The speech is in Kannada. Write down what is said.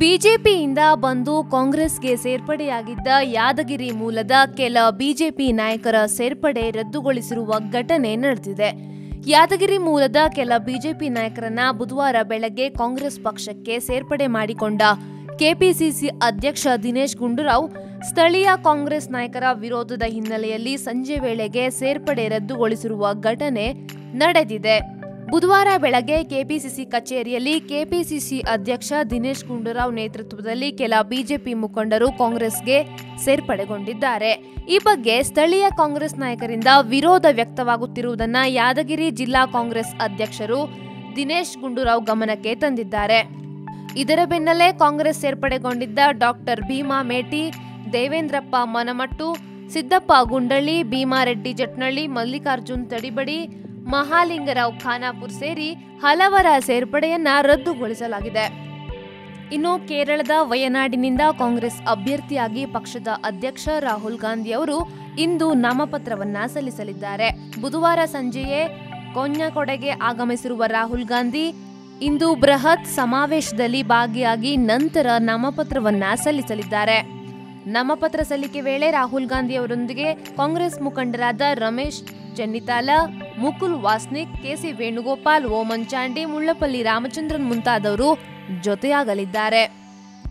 ಬಿಜೆಪಿಯಿಂದ ಬಂದು ಕಾಂಗ್ರೆಸ್ಗೆ ಸೇರ್ಪಡೆಯಾಗಿದ್ದ ಯಾದಗಿರಿ ಮೂಲದ ಕೆಲ ಬಿಜೆಪಿ ನಾಯಕರ ಸೇರ್ಪಡೆ ರದ್ದುಗೊಳಿಸಿರುವ ಘಟನೆ ನಡೆದಿದೆ. ಯಾದಗಿರಿ ಮೂಲದ ಕೆಲ ಬಿಜೆಪಿ ನಾಯಕರನ್ನ ಬುಧವಾರ ಬೆಳಗ್ಗೆ ಕಾಂಗ್ರೆಸ್ ಪಕ್ಷಕ್ಕೆ ಸೇರ್ಪಡೆ ಮಾಡಿಕೊಂಡ ಕೆಪಿಸಿಸಿ ಅಧ್ಯಕ್ಷ ದಿನೇಶ್ ಗುಂಡೂರಾವ್, ಸ್ಥಳೀಯ ಕಾಂಗ್ರೆಸ್ ನಾಯಕರ ವಿರೋಧದ ಹಿನ್ನೆಲೆಯಲ್ಲಿ ಸಂಜೆ ವೇಳೆಗೆ ಸೇರ್ಪಡೆ ರದ್ದುಗೊಳಿಸಿರುವ ಘಟನೆ ನಡೆದಿದೆ. ಬುಧವಾರ ಬೆಳಗ್ಗೆ ಕೆಪಿಸಿಸಿ ಕಚೇರಿಯಲ್ಲಿ ಕೆಪಿಸಿಸಿ ಅಧ್ಯಕ್ಷ ದಿನೇಶ್ ಗುಂಡೂರಾವ್ ನೇತೃತ್ವದಲ್ಲಿ ಕೆಲ ಬಿಜೆಪಿ ಮುಖಂಡರು ಕಾಂಗ್ರೆಸ್ಗೆ ಸೇರ್ಪಡೆಗೊಂಡಿದ್ದಾರೆ. ಈ ಬಗ್ಗೆ ಸ್ಥಳೀಯ ಕಾಂಗ್ರೆಸ್ ನಾಯಕರಿಂದ ವಿರೋಧ ವ್ಯಕ್ತವಾಗುತ್ತಿರುವುದನ್ನ ಯಾದಗಿರಿ ಜಿಲ್ಲಾ ಕಾಂಗ್ರೆಸ್ ಅಧ್ಯಕ್ಷರು ದಿನೇಶ್ ಗುಂಡೂರಾವ್ ಗಮನಕ್ಕೆ ತಂದಿದ್ದಾರೆ. ಇದರ ಬೆನ್ನಲ್ಲೇ ಕಾಂಗ್ರೆಸ್ ಸೇರ್ಪಡೆಗೊಂಡಿದ್ದ ಡಾಕ್ಟರ್ ಭೀಮಾ ಮೇಟಿ, ದೇವೇಂದ್ರಪ್ಪ ಮನಮಟ್ಟು, ಸಿದ್ದಪ್ಪ ಗುಂಡಳ್ಳಿ ಭೀಮಾರೆಡ್ಡಿ ಜಟ್ನಳ್ಳಿ, ಮಲ್ಲಿಕಾರ್ಜುನ್ ತಡಿಬಡಿ ಮಹಾಲಿಂಗರಾವ್ ಖಾನಾಪುರ್ ಸೇರಿ ಹಲವರ ಸೇರ್ಪಡೆಯನ್ನ ರದ್ದುಗೊಳಿಸಲಾಗಿದೆ. ಇನ್ನು ಕೇರಳದ ವಯನಾಡಿನಿಂದ ಕಾಂಗ್ರೆಸ್ ಅಭ್ಯರ್ಥಿಯಾಗಿ ಪಕ್ಷದ ಅಧ್ಯಕ್ಷ ರಾಹುಲ್ ಗಾಂಧಿ ಅವರು ಇಂದು ನಾಮಪತ್ರವನ್ನ ಸಲ್ಲಿಸಲಿದ್ದಾರೆ. ಬುಧವಾರ ಸಂಜೆಯೇ ಕೊನ್ಯಕೊಡೆಗೆ ಆಗಮಿಸಿರುವ ರಾಹುಲ್ ಗಾಂಧಿ ಇಂದು ಬೃಹತ್ ಸಮಾವೇಶದಲ್ಲಿ ಭಾಗಿಯಾಗಿ ನಂತರ ನಾಮಪತ್ರವನ್ನ ಸಲ್ಲಿಸಲಿದ್ದಾರೆ. ನಾಮಪತ್ರ ಸಲ್ಲಿಕೆ ವೇಳೆ ರಾಹುಲ್ ಗಾಂಧಿ ಅವರೊಂದಿಗೆ ಕಾಂಗ್ರೆಸ್ ಮುಖಂಡರಾದ ರಮೇಶ್ ಚೆನ್ನಿತಾಲ ಮುಕುಲ್ ವಾಸ್ನಿಕ್ ಕೆಸಿ ವೇಣುಗೋಪಾಲ್ ಓಮನ್ ಚಾಂಡಿ ಮುಳ್ಳಪಲ್ಲಿ ರಾಮಚಂದ್ರನ್ ಮುಂತಾದವರು ಜೊತೆಯಾಗಲಿದ್ದಾರೆ.